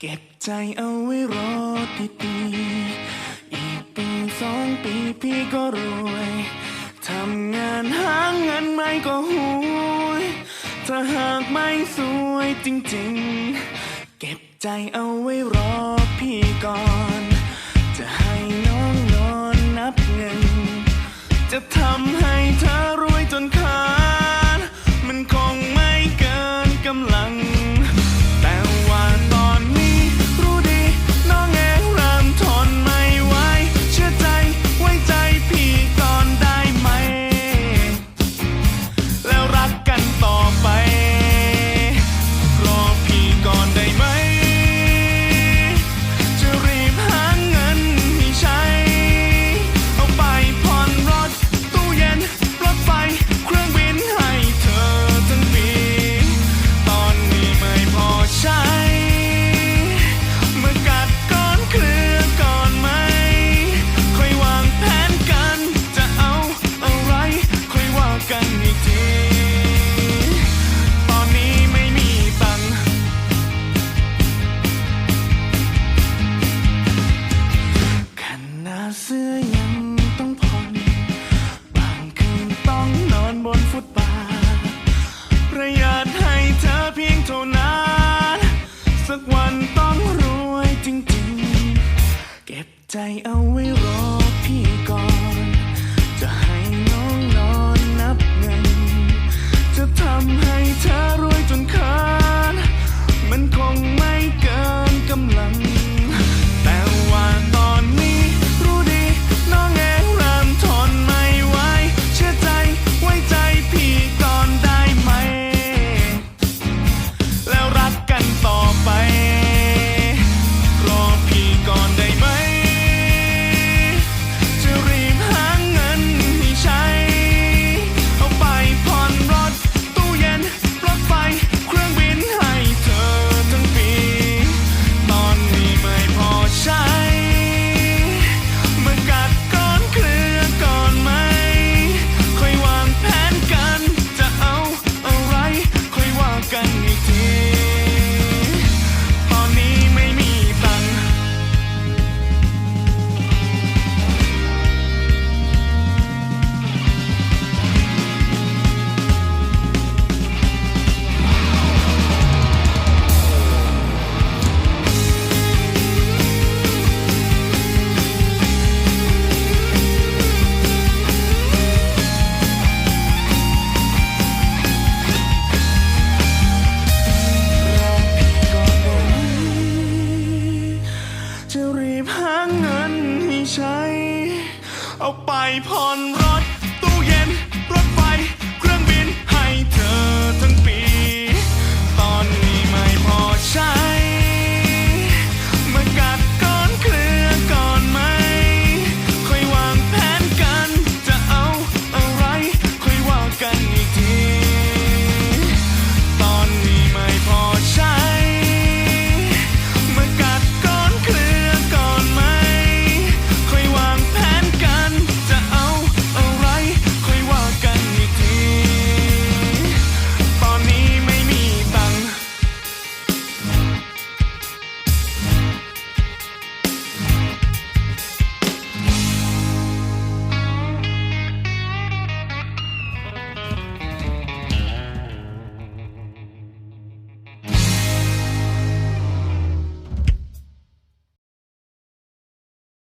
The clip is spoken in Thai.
เก็บใจเอาไว้รอดีๆอีกปีสองปีพี่ก็รวยทำงานหาเงินไม่ก็หุยถ้าหากไม่สวยจริงๆ เก็บใจเอาไว้รอพี่ก่อน จะให้น้องนอนนับเงิน จะทำให้ day a week. เอาไปผ่อนร้อน